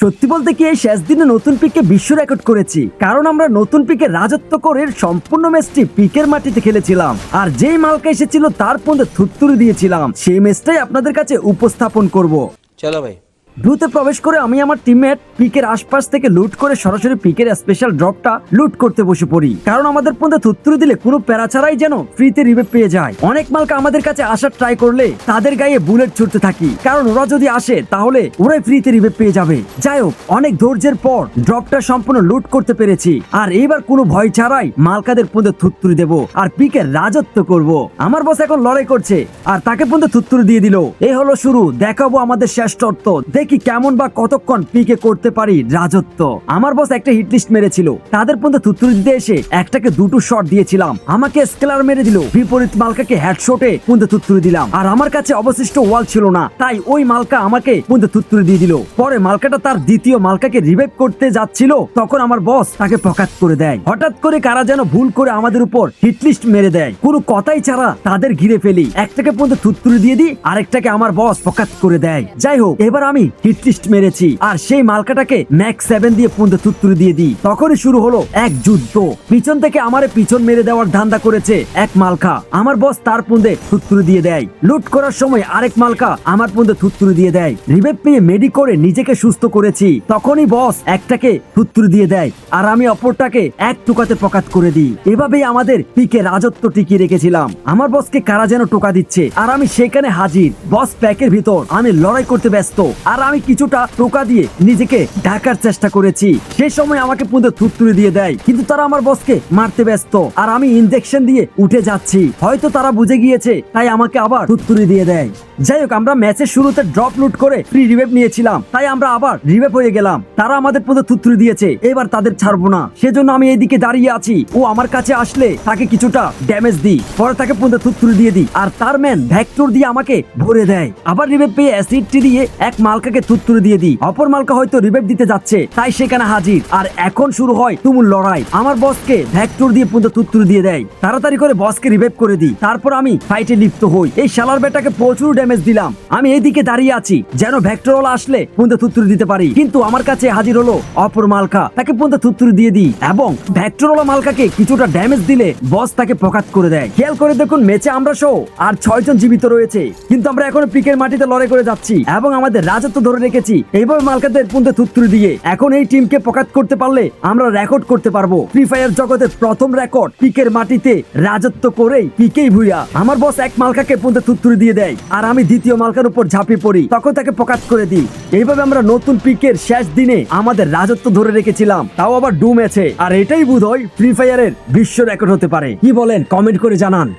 সত্যি বলতে কি এই শেষ দিনে নতুন পিকে বিশ্ব রেকর্ড করেছি। কারণ আমরা নতুন পিকে রাজত্ব করে সম্পূর্ণ ম্যাচটি পিকের মাটিতে খেলেছিলাম। আর যেই মালকা এসেছিল তার পর্যন্ত থুত্তুরি দিয়েছিলাম। সেই ম্যাচটাই আপনাদের কাছে উপস্থাপন করব। চলো ভাই। ব্লুতে প্রবেশ করে আমি আমার টিমমেট পিকের আশপাশ থেকে লুট করে সরাসরি পিকের স্পেশাল ড্রপটা লুট করতে বসে পড়ি। কারণ আমাদের পর্যন্ত থুত্তুরি দিলে কোনো প্যারা ছাড়াই যেন ফ্রিতে রিভেভ পেয়ে যায়। অনেক মালকা আমাদের কাছে আসার ট্রাই করলে তাদের গায়ে বুলেট ছুটতে থাকি। কারণ ওরা যদি আসে, তাহলে ওরাই ফ্রিতে রিভেভ পেয়ে যাবে। যাই হোক, অনেক ধৈর্যের পর ড্রপটা সম্পূর্ণ লুট করতে পেরেছি। আর এইবার কোনো ভয় ছাড়াই মালকাদের পর্যন্ত থুত্তুরি দেব আর পিকের রাজত্ব করব। আমার বস এখন লড়াই করছে, আর তাকে পর্যন্ত থুত্তুরি দিয়ে দিল। এই হলো শুরু, দেখাবো আমাদের শেষ তত্ত্ব। দেখি কেমন বা কতক্ষণ পিকে করতে পারি রাজত্ব। আমার বস একটা হিট লিস্ট মেরেছিল। তাদের পর্যন্ত থুত্তুরি দিতে এসে একটাকে দুটো শট দিয়েছিলাম। আমাকে স্কেলার মেরে দিল। বিপরীত মালকাকে হেডশটে পর্যন্ত থুত্তুরি দিলাম। আর আমার কাছে অবশিষ্ট ওয়াল ছিল না। তাই ওই মালকা আমাকে পর্যন্ত থুত্তুরি দিয়ে দিল। পরে মালকাটা তার দ্বিতীয় মালকাকে রিভাইভ করতে যাচ্ছিল। তখন আমার বস তাকে পকাত করে দেয়। হঠাৎ করে কারা যেন ভুল করে আমাদের উপর হিটলিস্ট মেরে দেয়। কোনো কথাই ছাড়া তাদের ঘিরে ফেলি। একটাকে পর্যন্ত থুত্তুরি দিয়ে দিই, আরেকটাকে আমার বস পকাত করে দেয়। যাই হোক, এবার আমি হিটলিস্ট মেরেছি। আর সেই মালকাটাকে ম্যাক্স সেভেন দিয়ে পর্যন্ত থুত্তুরি দিয়ে দিই। তখনই শুরু হলো এক যুদ্ধ। পিছন থেকে আমারে পিছন মেরে দেওয়ার ধান্দা করেছে এক মালকা। আমার বস তার পুন্দে থুত্তুরি দিয়ে দেয়। লুট করার সময় আরেক মালকা আমার পুন্দে থুত্তুরি দিয়ে দেয়। রিভেভ পেয়ে মেডি করে নিজেকে সুস্থ করেছি। তখনই বস একটাকে থুত্তুরি দিয়ে দেয়। আর আমি অপরটাকে এক টুকাতে পকাত করে দিই। এভাবেই আমাদের পিকে রাজত্ব টিকিয়ে রেখেছিলাম। আমার বসকে কারা যেন টোকা দিচ্ছে? আর আমি সেখানে হাজির। বস প্যাকের ভিতর আমি লড়াই করতে ব্যস্ত। আর আমি কিছুটা টোকা দিয়ে নিজেকে ঢাকার চেষ্টা করেছি। সেই সময় আমাকে পুঁতে থুতুরে দিয়ে দেয়, কিন্তু তারা আমার বসকে মারতে ব্যস্ত আর আমি ইনজেকশন দিয়ে উঠে যাচ্ছি। হয়তো তারা বুঝে গিয়েছে, তাই আমাকে আবার থুতুরে দিয়ে দেয়। যাই হোক আমরা ম্যাচের শুরুতে ড্রপ লুট করে ফ্রি রিভেভ নিয়েছিলাম। তাই আমরা আবার রিভেভ হয়ে গেলাম। তারা আমাদের পথে থুত্তুরি দিয়েছে। এবার তাদের ছাড়বো না। সেজন্য আমি এইদিকে দাঁড়িয়ে আছি। ও আমার কাছে আসলে তাকে কিছুটা ড্যামেজ দিই। পরে তাকে পথে থুত্তুরি দিয়ে দিই। আর তার ম্যান ভ্যাক্টর দিয়ে আমাকে ভরে দেয়। আবার রিভেভ পেয়ে অ্যাসিডটি দিয়ে এক মালকাকে থুত্তুরি দিয়ে দিই। অপর মালকা হয়তো রিভেভ দিতে যাচ্ছে। তাই সেখানে হাজির। আর এখন শুরু হয় তুমুল লড়াই। আমার বসকে ভ্যাক্টর দিয়ে পর্যন্ত থুত্তুরি দিয়ে দেয়। তাড়াতাড়ি করে বসকে রিভেভ করে দিই। তারপর আমি ফাইটে লিপ্ত হই। এই শালার বেটাকে প্রচুর ড্যামেজ দিলাম। আমি এইদিকে দাঁড়িয়ে আছি। যেন ভ্যাক্টরওয়ালা আসলে পর্যন্ত থুত্তুরি দিতে পারি। কিন্তু আমার কাছে হাজির হলো অপর মালকা। তাকে পর্যন্ত থুত্তুরি দিয়ে দিই। এবং ভ্যাক্টরওয়ালা মালকাকে কিছুটা ড্যামেজ দিলে বস তাকে প্রকাশ করে দেয়। খেয়াল করে দেখুন ম্যাচে আমরা সহ আর ছয়জন জীবিত রয়েছে। কিন্তু আমরা এখনও পিকের মাটিতে লড়াই করে যাচ্ছি। এবং আমাদের রাজত্ব ধরে রেখেছি। এইভাবে মালকাদের পর্যন্ত থুত্তুরি দিয়ে। এখন এই টিমকে প্রকাশ করতে পারলে আমরা রেকর্ড করতে পারব। ফ্রি ফায়ার জগতের প্রথম রেকর্ড পিকের মাটিতে রাজত্ব করেই পিকেই ভুইয়া। আমার বস এক মালকাকে পর্যন্ত থুত্তুরি দিয়ে দেয়। আর আমি দ্বিতীয় মালকার উপর ঝাঁপিয়ে পড়ি। তখন তাকে প্রকাশ করে দিই। এইভাবে আমরা নতুন পিকের শেষ দিনে আমাদের রাজত্ব ধরে রেখেছিলাম। তাও আবার ডু ম্যাচে আর এটাই বোধ হয় ফ্রি ফায়ারের বিশ্ব রেকর্ড হতে পারে। কি বলেন? কমেন্ট করে জানান।